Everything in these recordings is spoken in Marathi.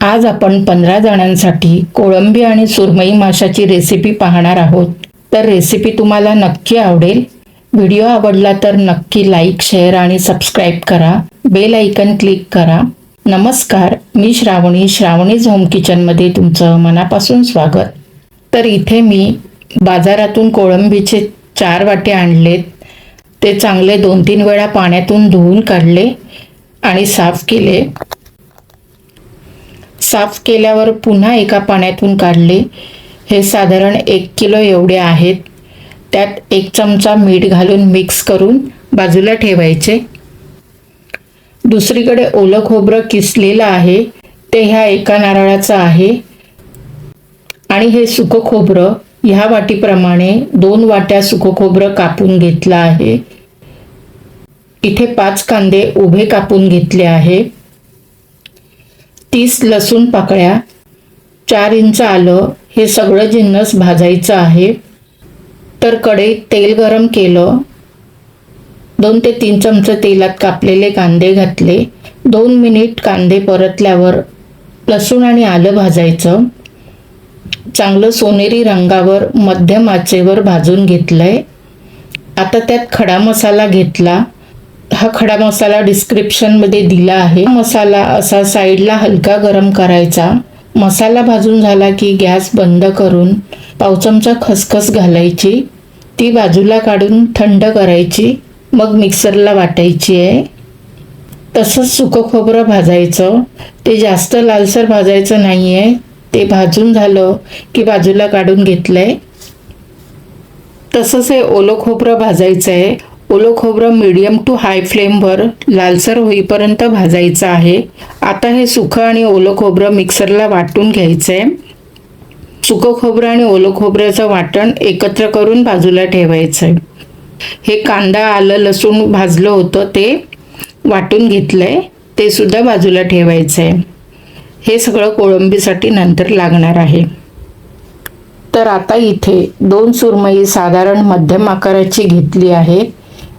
आज आपण पंधरा जणांसाठी कोळंबी आणि सुरमई माशाची रेसिपी पाहणार आहोत. तर रेसिपी तुम्हाला नक्की आवडेल. व्हिडिओ आवडला तर नक्की लाईक शेअर आणि सबस्क्राईब करा. बेल आयकन क्लिक करा. नमस्कार मी श्रावणी श्रावणीज होम किचनमध्ये तुमचं मनापासून स्वागत. तर इथे मी बाजारातून कोळंबीचे चार वाटे आणलेत. ते चांगले दोन तीन वेळा पाण्यातून धुवून काढले आणि साफ केले. साफ केल्यावर पुन्हा एका पाण्यातून काढले. हे साधारण एक किलो एवढे आहेत. त्यात एक चमचा मीठ घालून मिक्स करून बाजूला ठेवायचे. दुसरीकडे ओलं खोबरं किसलेलं आहे. ते ह्या एका नारळाचं आहे. आणि हे सुकं खोबरं ह्या वाटीप्रमाणे दोन वाट्या सुकं खोबरं कापून घेतलं आहे. इथे पाच कांदे उभे कापून घेतले आहे तीस लसूण पाकळ्या चार इंच आलं हे सगळं जिन्नस भाजायचं आहे. तर कढईत तेल गरम केलं. दोन ते तीन चमचे तेलात कापलेले कांदे घातले. दोन मिनिट कांदे परतल्यावर लसूण आणि आलं भाजायचं. चांगलं सोनेरी रंगावर मध्यम आचेवर भाजून घेतलंय. आता त्यात खडा मसाला घेतला. हा खडा मसाला डिस्क्रिप्शनमध्ये दिला आहे. मसाला असा साईडला हलका गरम करायचा. मसाला भाजून झाला की गॅस बंद करून पाव चमचा खसखस घालायची. ती बाजूला काढून थंड करायची. मग मिक्सरला वाटायची आहे. तसंच सुकं खोबरं भाजायचं. ते जास्त लालसर भाजायचं नाही आहे ते भाजून झालं की बाजूला काढून घेतलंय. तसंच हे ओलं खोबरं भाजायचं आहे ओलं खोबरं मीडियम टू हाय फ्लेमवर लालसर होईपर्यंत भाजायचं आहे. आता हे सुखं आणि ओलं खोबरं मिक्सरला वाटून घ्यायचं आहे सुकं खोबरं आणि ओलं खोबऱ्याचं वाटण एकत्र करून बाजूला ठेवायचं आहे हे कांदा आलं लसूण भाजलं होतं ते वाटून घेतलं आहे ते सुद्धा बाजूला ठेवायचं आहे हे सगळं कोळंबीसाठी नंतर लागणार आहे. तर आता इथे दोन सुरमई साधारण मध्यम आकाराची घेतली आहे.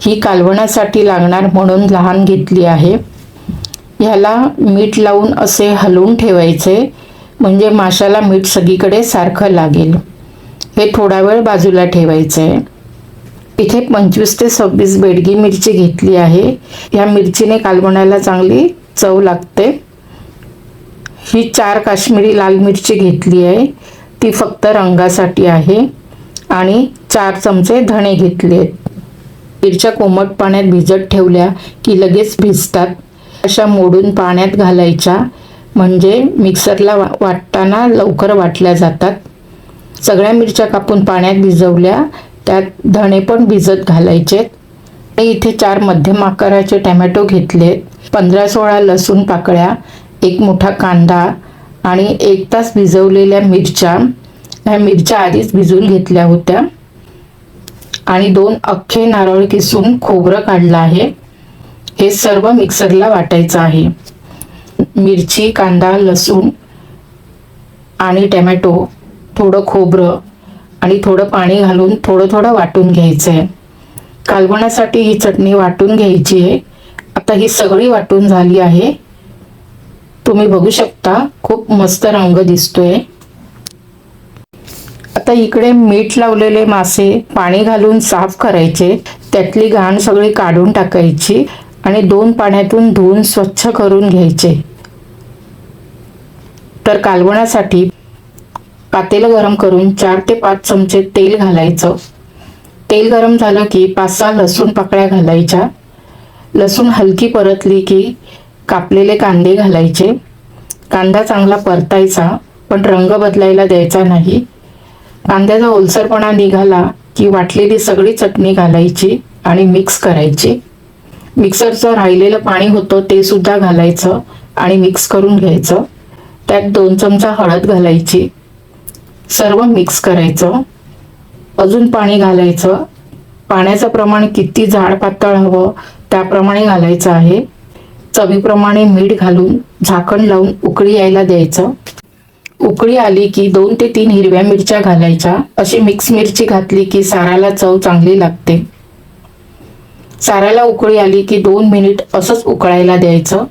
ही कालवणासाठी लागणार म्हणून लहान घेतली आहे. ह्याला मीठ लावून असे हलवून ठेवायचे म्हणजे माशाला मीठ सगळीकडे सारखं लागेल. हे थोडा वेळ बाजूला ठेवायचं. आहे इथे पंचवीस ते सव्वीस बेडगी मिरची घेतली आहे. ह्या मिरचीने कालवणाला चांगली चव लागते. ही चार काश्मीरी लाल मिरची घेतली आहे. ती फक्त रंगासाठी आहे. आणि चार चमचे धणे घेतले आहेत मिरच्या कोमट पाण्यात भिजत ठेवल्या की लगेच भिजतात. अशा मोडून पाण्यात घालायच्या म्हणजे मिक्सरला वा वाटताना लवकर वाटल्या जातात. सगळ्या मिरच्या कापून पाण्यात भिजवल्या त्यात धणे पण भिजत घालायचे. आणि इथे चार मध्यम आकाराचे टॅमॅटो घेतले. पंधरा सोळा लसूण पाकळ्या एक मोठा कांदा आणि एक तास भिजवलेल्या मिरच्या. ह्या मिरच्या आधीच भिजवून घेतल्या होत्या. आणि दोन अख्खे नारळ किसून खोबरं काढलं आहे. हे सर्व मिक्सरला वाटायचं आहे. मिरची कांदा लसूण आणि टॅमॅटो थोडं खोबरं आणि थोडं पाणी घालून थोडं थोडं वाटून घ्यायचं आहे कालवणासाठी ही चटणी वाटून घ्यायची आहे. आता ही सगळी वाटून झाली आहे. तुम्ही बघू शकता खूप मस्त रंग दिसतोय. आता इकडे मीठ लावलेले मासे पाणी घालून साफ करायचे. त्यातली घाण सगळी काढून टाकायची आणि दोन पाण्यातून धुवून स्वच्छ करून घ्यायचे. तर कालवणासाठी पातेलं गरम करून चार ते पाच चमचे तेल घालायचं. तेल गरम झालं की पाच सहा लसूण पाकळ्या घालायच्या. लसूण हलकी परतली की कापलेले कांदे घालायचे. कांदा चांगला परतायचा पण रंग बदलायला द्यायचा नाही. कांद्याचा ओलसरपणा निघाला की वाटलेली सगळी चटणी घालायची आणि मिक्स करायची. मिक्सरचं राहिलेलं पाणी होतं ते सुद्धा घालायचं आणि मिक्स करून घ्यायचं. त्यात दोन चमचा हळद घालायची. सर्व मिक्स करायचं. अजून पाणी घालायचं. पाण्याचं प्रमाण किती जाड पातळ हवं त्याप्रमाणे घालायचं आहे. चवीप्रमाणे मीठ घालून झाकण लावून उकळी यायला द्यायचं. उकळी आली की दोन ते तीन हिरव्या मिरच्या घालायच्या. अशी मिक्स मिरची घातली की साराला चव चांगली लागते. साराला उकळी आली की दोन मिनिट असंच उकळायला द्यायचं.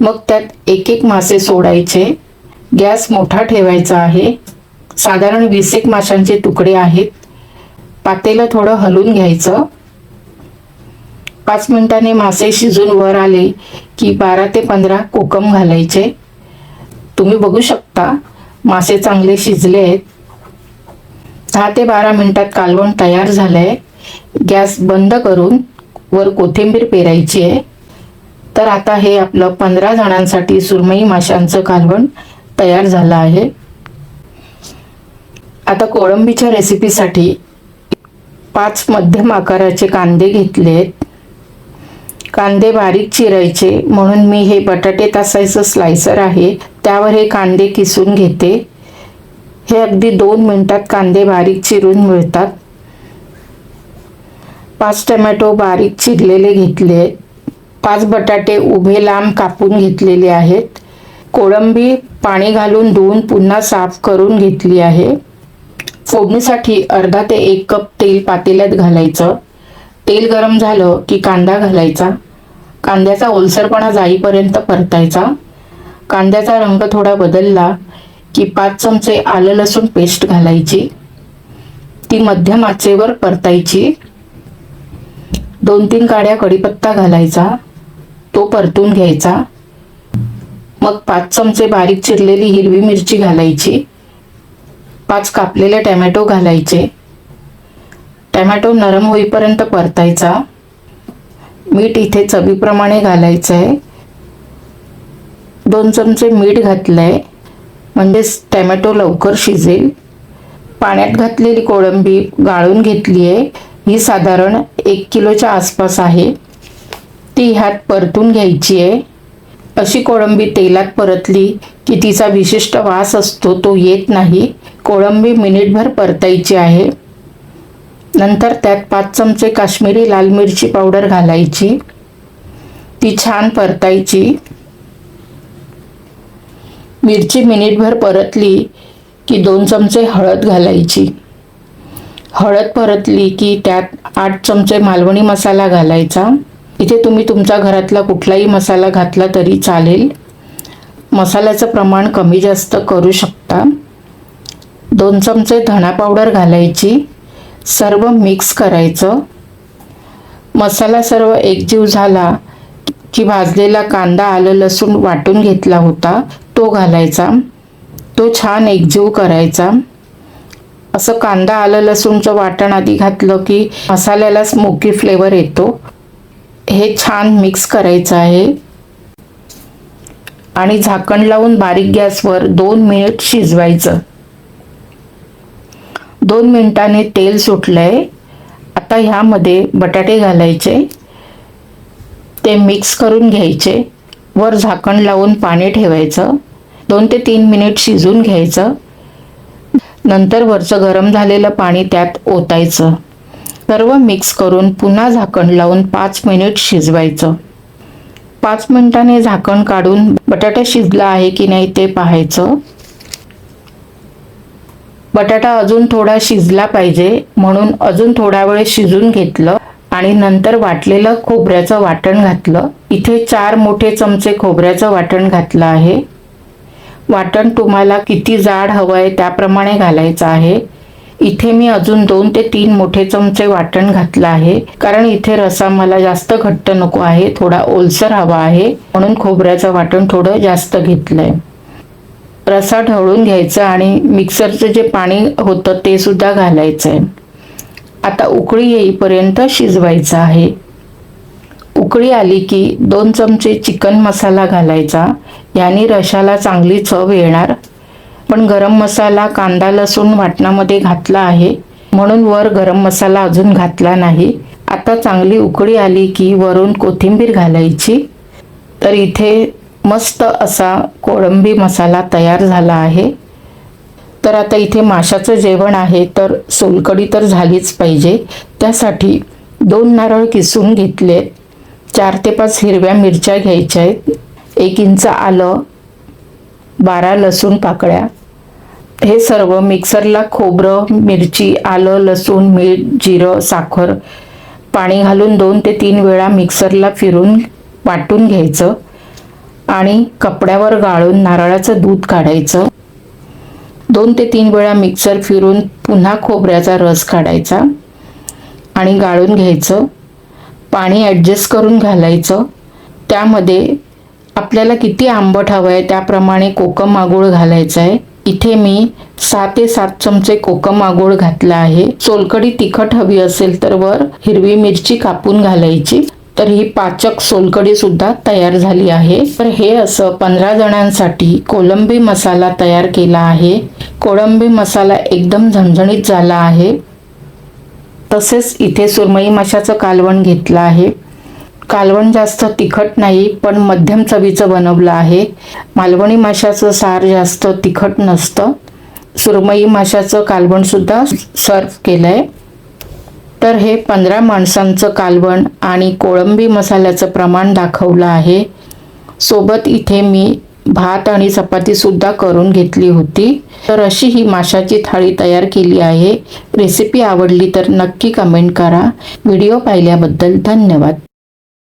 मग त्यात एक एक मासे सोडायचे. गॅस मोठा ठेवायचा आहे. साधारण वीस एक माशांचे तुकडे आहेत. पातेलं थोडं हलून घ्यायचं. पाच मिनिटांनी मासे शिजून वर आले की बारा ते पंधरा कोकम घालायचे. तुम्ही बघू शकता मासे चांगले शिजले आहेत दहा ते बारा मिनिटात कालवण तयार झालंय. गॅस बंद करून वर कोथिंबीर पेरायची आहे. तर आता हे आपलं पंधरा जणांसाठी सुरमई माशांचं कालवण तयार झालं आहे. आता कोळंबीच्या रेसिपीसाठी पाच मध्यम आकाराचे कांदे घेतलेत. कांदे बारीक चिरायचे म्हणून मी हे बटाटे तासायचं स्लायसर आहे. त्यावर हे कांदे किसून घेते. हे अगदी दोन मिनटात कांदे बारीक चिरून मिळतात. पाच टमॅटो बारीक चिरलेले घेतले. पाच बटाटे उभे लांब कापून घेतलेले आहेत. कोळंबी पाणी घालून धुवून पुन्हा साफ करून घेतली आहे. फोडणीसाठी अर्धा ते एक कप तेल पातेल्यात घालायचं. तेल गरम झालं की कांदा घालायचा. कांद्याचा ओलसरपणा जाईपर्यंत परतायचा. कांद्याचा रंग थोडा बदलला की पाच चमचे आलं लसूण पेस्ट घालायची. ती मध्यम आचेवर परतायची. दोन तीन काड्या कढीपत्ता घालायचा. तो परतून घ्यायचा. मग पाच चमचे बारीक चिरलेली हिरवी मिरची घालायची. पाच कापलेले टॅमॅटो घालायचे. टॅमॅटो नरम होईपर्यंत परतायचा. मीठ इथे चवीप्रमाणे घालायचं आहे दोन चमचे मीठ घातलं आहे म्हणजेच टॅमॅटो लवकर शिजेल. पाण्यात घातलेली कोळंबी गाळून घेतली आहे ही साधारण एक किलोच्या आसपास आहे. ती ह्यात परतून घ्यायची आहे अशी कोळंबी तेलात परतली की तिचा विशिष्ट वास असतो तो येत नाही. कोळंबी मिनिटभर परतायची आहे. नंतर त्यात पाच चमचे काश्मीरी लाल मिरची पावडर घालायची. ती छान परतायची. मिरची मिनिटभर परतली की दोन चमचे हळद घालायची. हळद परतली की त्यात आठ चमचे मालवणी मसाला घालायचा. इथे तुम्ही तुमच्या घरातला कुठलाही मसाला घातला तरी चालेल. मसाल्याचं प्रमाण कमी जास्त करू शकता. दोन चमचे धणा पावडर घालायची. सर्व मिक्स करायचं. मसाला सर्व एकजीव झाला की भाजलेला कांदा आलं लसूण वाटून घेतला होता. तो घालायचा. तो छान एकजीव करायचा. असं कांदा आलं लसूणचं वाटण आधी घातलं की मसाल्याला स्मोकी फ्लेवर येतो. हे छान मिक्स करायचं आहे. आणि झाकण लावून बारीक गॅसवर दोन मिनिट शिजवायचं. दोन मिनिटांनी तेल सुटलंय. आता ह्यामध्ये बटाटे घालायचे. ते मिक्स करून घ्यायचे. वर झाकण लावून पाणी ठेवायचं. दोन ते तीन मिनिट शिजून घ्यायचं. नंतर वरचं गरम झालेलं पाणी त्यात ओतायचं. सर्व मिक्स करून पुन्हा झाकण लावून पाच मिनिट शिजवायचं. पाच मिनिटांनी झाकण काढून बटाटा शिजला आहे की नाही ते पाहायचं. बटाटा अजून थोडा शिजला पाहिजे म्हणून अजून थोडा वेळ शिजून घेतलं. आणि नंतर वाटलेलं खोबऱ्याचं वाटण घातलं. इथे चार मोठे चमचे खोबऱ्याचं वाटण घातलं आहे. वाटण तुम्हाला किती जाड हवं आहे त्याप्रमाणे घालायचं आहे. इथे मी अजून दोन ते तीन मोठे चमचे वाटण घातलं आहे. कारण इथे रसा मला जास्त घट्ट नको आहे थोडा ओलसर हवा आहे म्हणून खोबऱ्याचं वाटण थोडं जास्त घेतलंय. रसा ढवळून घ्यायचं आणि मिक्सरचं जे पाणी होतं ते सुद्धा घालायचं आहे आता उकळी येईपर्यंत शिजवायचं आहे. उकळी आली की दोन चमचे चिकन मसाला घालायचा. याने रशाला चांगली चव येणार. पण गरम मसाला कांदा लसूण वाटणामध्ये घातला आहे. म्हणून वर गरम मसाला अजून घातला नाही. आता चांगली उकळी आली की वरून कोथिंबीर घालायची. तर इथे मस्त असा कोळंबी मसाला तयार झाला आहे. तर आता इथे माशाचं जेवण आहे तर सोलकडी तर झालीच पाहिजे. त्यासाठी दोन नारळ किसून घेतले. चार ते पाच हिरव्या मिरच्या घ्यायच्या आहेत. एक इंच आलं बारा लसूण पाकळ्या. हे सर्व मिक्सरला खोबरं मिरची आलं लसूण मीठ जिरं साखर पाणी घालून दोन ते तीन वेळा मिक्सरला फिरून वाटून घ्यायचं आणि कपड्यावर गाळून नारळाचं दूध काढायचं. दोन ते तीन वेळा मिक्सर फिरून पुन्हा खोबऱ्याचा रस काढायचा आणि गाळून घ्यायचं. पाणी ॲडजस्ट करून घालायचं. त्यामध्ये आपल्याला किती आंबट हवं आहे त्याप्रमाणे कोकम मागूळ घालायचं आहे इथे मी सहा ते सात चमचे कोकम आगोळ घातला आहे. सोलकडी तिखट हवी असेल तर वर हिरवी मिरची कापून घालायची. तर ही पाचक सोलकडी सुद्धा तयार झाली आहे. तर हे असं पंधरा जणांसाठी कोलंबी मसाला तयार केला आहे. कोळंबी मसाला एकदम झणझणीत झाला आहे. तसेच इथे सुरमई माशाचं कालवण घेतलं आहे. कालवण जास्त तिखट नाही पण मध्यम चवीचं बनवलं आहे. मालवणी माशाचं सार जास्त तिखट नसतं. सुरमई माशाचं कालवणसुद्धा सर्व केलं आहे तर हे पंधरा माणसांचं कालवण आणि कोळंबी मसाल्याचं प्रमाण दाखवलं आहे. सोबत इथे मी भात आणि चपातीसुद्धा करून घेतली होती. तर अशी ही माशाची थाळी तयार केली आहे. रेसिपी आवडली तर नक्की कमेंट करा. व्हिडिओ पाहिल्याबद्दल धन्यवाद.